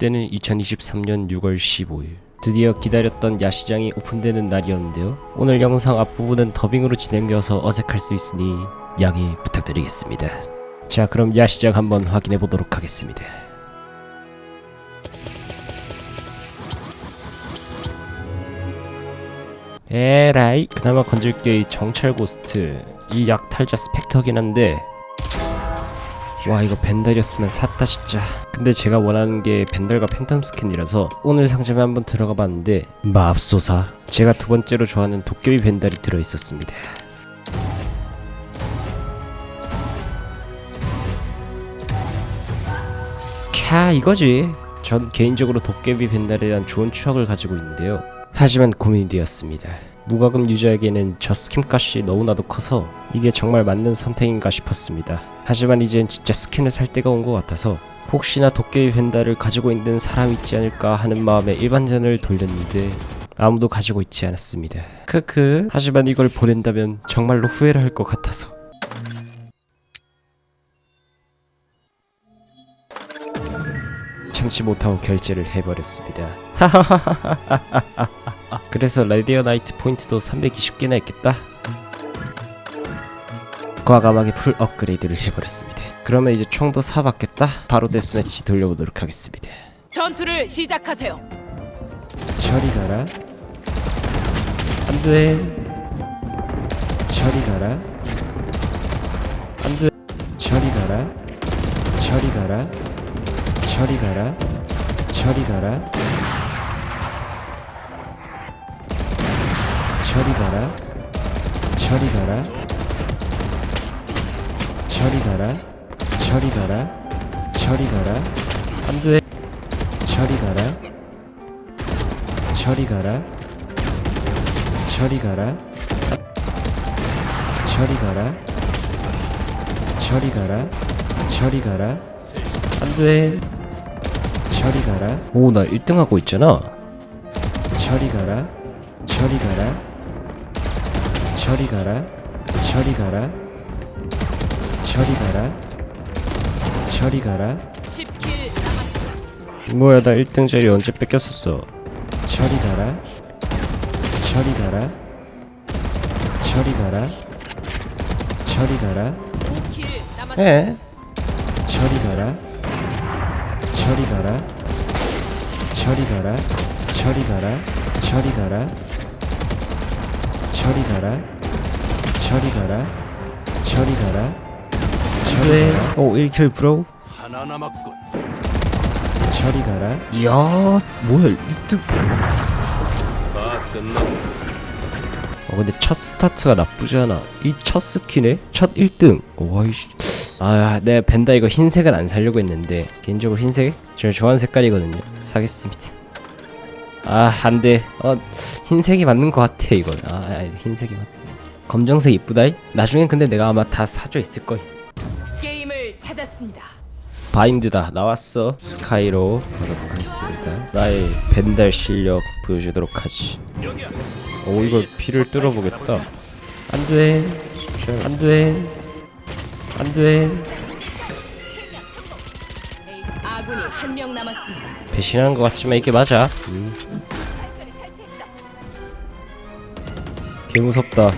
그때는 2023년 6월 15일. 드디어 기다렸던 야시장이 오픈되는 날이었는데요. 오늘 영상 앞부분은 더빙으로 진행되어서 어색할 수 있으니 양해 부탁드리겠습니다. 자, 그럼 야시장 한번 확인해 보도록 하겠습니다. 에라이 그나마 건질 게이 정찰 고스트 이 약탈자 스펙터긴 한데 와 이거 벤달이었으면 샀다 진짜. 근데 제가 원하는 게 벤달과 팬텀 스킨이라서 오늘 상점에 한번 들어가 봤는데 맙소사. 제가 두 번째로 좋아하는 도깨비 벤달이 들어있었습니다. 캬 이거지. 전 개인적으로 도깨비 벤달에 대한 좋은 추억을 가지고 있는데요. 하지만 고민이 되었습니다 무과금 유저에게는 저 스킨값이 너무나도 커서 이게 정말 맞는 선택인가 싶었습니다. 하지만 이젠 진짜 스킨을 살 때가 온 것 같아서 혹시나 도깨비 벤달을 가지고 있는 사람이 있지 않을까 하는 마음에 일반전을 돌렸는데 아무도 가지고 있지 않았습니다. 크크. 하지만 이걸 보낸다면 정말로 후회를 할 것 같아서. 참지 못하고 결제를 해버렸습니다. 그래서 레디어 나이트 포인트도 320개나 있겠다. 과감하게 풀 업그레이드를 해버렸습니다. 그러면 이제 총도 사봤겠다. 바로 데스매치 돌려보도록 하겠습니다. 전투를 시작하세요. 저리 가라. 안돼. 저리 가라. 안돼. 저리 가라. 저리 가라. 저리 가라. 저리 가라. 저리 가라. 저리 가라. 저리 가라. 저리 가라. 저리 가라. 안돼. 저리 가라. 저리 가라. 저리 가라. 저리 가라. 저리 가라. 저리 가라. 안 돼. 저리 가라. 오, 나 1등 하고 있잖아. 저리 가라. 저리 가라. 저리 가라. 저리 가라. 저리 가라. 저리 가라. 10킬 남았습니다. 뭐야, 나 1등 자리 언제 뺏겼었어? 저리 가라. 저리 가라. 저리 가라. 저리 가라. 5킬 남았습니다. 에? 저리 가라. 저리 가라. 저리 가라. 저리 가라. 저리 가라. 저리 가라. 저리 가라. 저리 가라. 저리 가라. 오, 1킬 브로우. 하나 남았군. 저리 가라. 이야, 뭐야, 1등. 다 끝났고 어 근데 첫 스타트가 나쁘지 않아 이 첫 스킨에 첫 1등 와이씨 아내 벤다 이거 흰색은 안 살려고 했는데 개인적으로 흰색 제가 좋아하는 색깔이거든요. 사겠습니다. 아 안 돼. 어 흰색이 맞는 것 같아 이건 아 아, 흰색이 맞 검정색 이쁘다이 나중엔 근데 내가 아마 다 사져 있을 거야 게임을 찾았습니다. 바인드다. 나왔어. 스카이로 가도록 하겠습니다. 나의 벤달 실력 보여주도록 하지. 오 이걸 피를 뚫어보겠다. 안돼. 안돼 안돼. 아군이 한 명 남았습니다. 배신하는 것 같지만 이게 맞아. 음. 개 무섭다.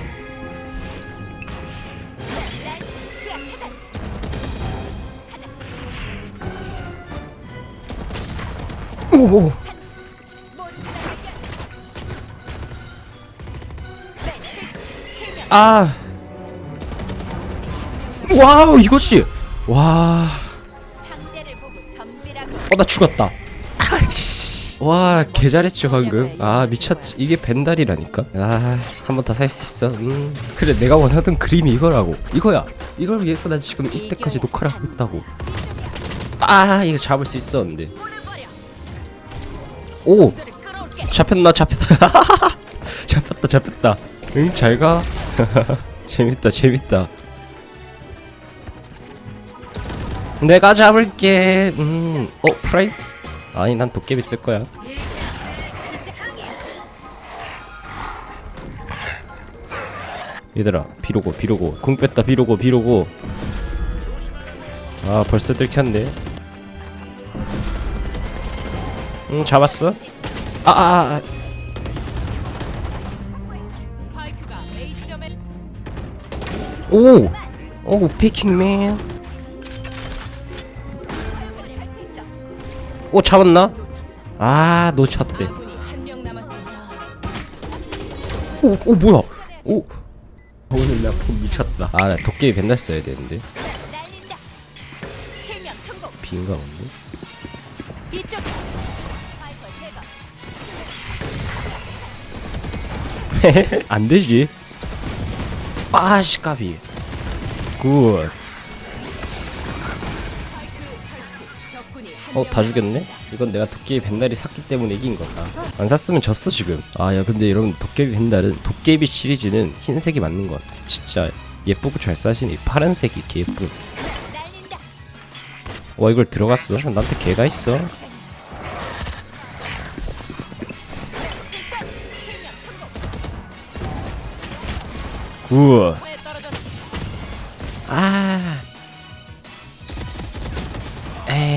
오아 와우 이거지. 와. 어 나 죽었다. 와 개잘했죠 방금. 아 미쳤지. 이게 벤달이라니까? 아 한 번 더 살 수 있어. 음. 그래 내가 원하던 그림이 이거라고. 이거야. 이걸 위해서 나 지금 이때까지 녹화를 하고 있다고. 아 이거 잡을 수 있었는데. 오! 잡혔나 잡혔다 잡혔다 잡혔다. 응 잘가. 재밌다 재밌다 내가 잡을게. 음 어 프라이? 아니 난 도깨비 쓸 거야. 얘들아 비로고 비로고. 궁 뺐다 비로고 비로고. 아 벌써 들켰네. 응 잡았어. 아, 아. A 지점에 오! 오 피킹맨 오 잡았나? 아 놓쳤대. 오, 오 뭐야 오 오늘 나폼 미쳤다 아나 도깨비 벤달 써야 되는데 날린다. 실명 성공. 빈가 본데? 이쪽. 파이퍼 제거. 안 되지 아씨 까비 굿 어, 명다 죽였네? 이건 내가 도깨비 벤달이 샀기 때문에 이긴 거다. 안 샀으면 졌어, 지금. 아, 야, 근데 여러분, 도깨비 벤달은, 도깨비 시리즈는 흰색이 맞는 것 같아. 진짜 예쁘고 잘 싸시니 파란색이 개 예쁜. 와, 이걸 들어갔어? 나한테 개가 있어. 굿.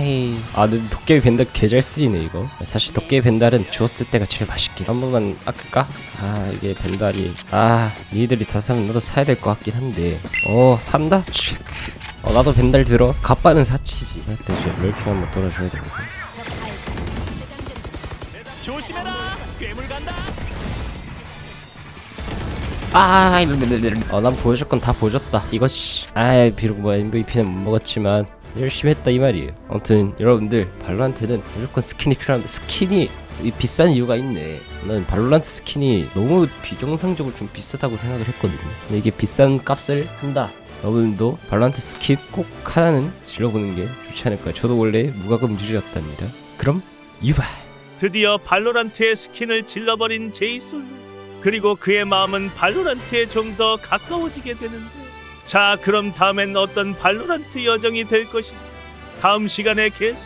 에이. 아, 근데 도깨비 벤달 개잘 쓰이네, 이거. 사실 도깨비 벤달은 주웠을 때가 제일 맛있긴. 한 번만 아낄까? 아, 이게 벤달이. 아, 니들이 다 사면 나도 사야 될 것 같긴 한데. 어, 산다? 체크. 어, 나도 벤달 들어. 갑바는 사치지. 할때 이제 럴킹 한번 돌아줘야 되거든. 조심해라. 괴물 간다. 아, 어, 난 보여줄 건 다 보여줬다. 이것이. 아, 비록 뭐 MVP는 못 먹었지만 열심히 했다 이 말이에요. 아무튼 여러분들 발로란트는 무조건 스킨이 필요합니다. 스킨이 이 비싼 이유가 있네. 나는 발로란트 스킨이 너무 비정상적으로 좀 비싸다고 생각을 했거든요. 근데 이게 비싼 값을 한다. 여러분도 발로란트 스킨 꼭 하나는 질러보는 게 좋지 않을까요? 저도 원래 무과금 유저였답니다. 그럼 유발. 드디어 발로란트의 스킨을 질러버린 제이솔로 그리고 그의 마음은 발로란트에 좀 더 가까워지게 되는데 자 그럼 다음엔 어떤 발로란트 여정이 될 것인지 다음 시간에 계속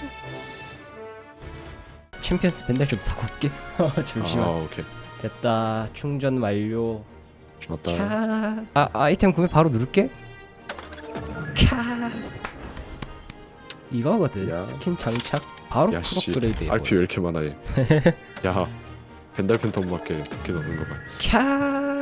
챔피언스 벤달 좀 사고 올게. 잠시만. 아 오케이 됐다. 충전 완료. 좋았다 캬. 아 아이템 구매 바로 누를게. 캬. 이거거든. 야. 스킨 장착 바로 야씨 프로그레이드. RP 왜 이렇게 많아 얘야 벤달 팬텀 맞게 스킨 얻는 거 봐 캬.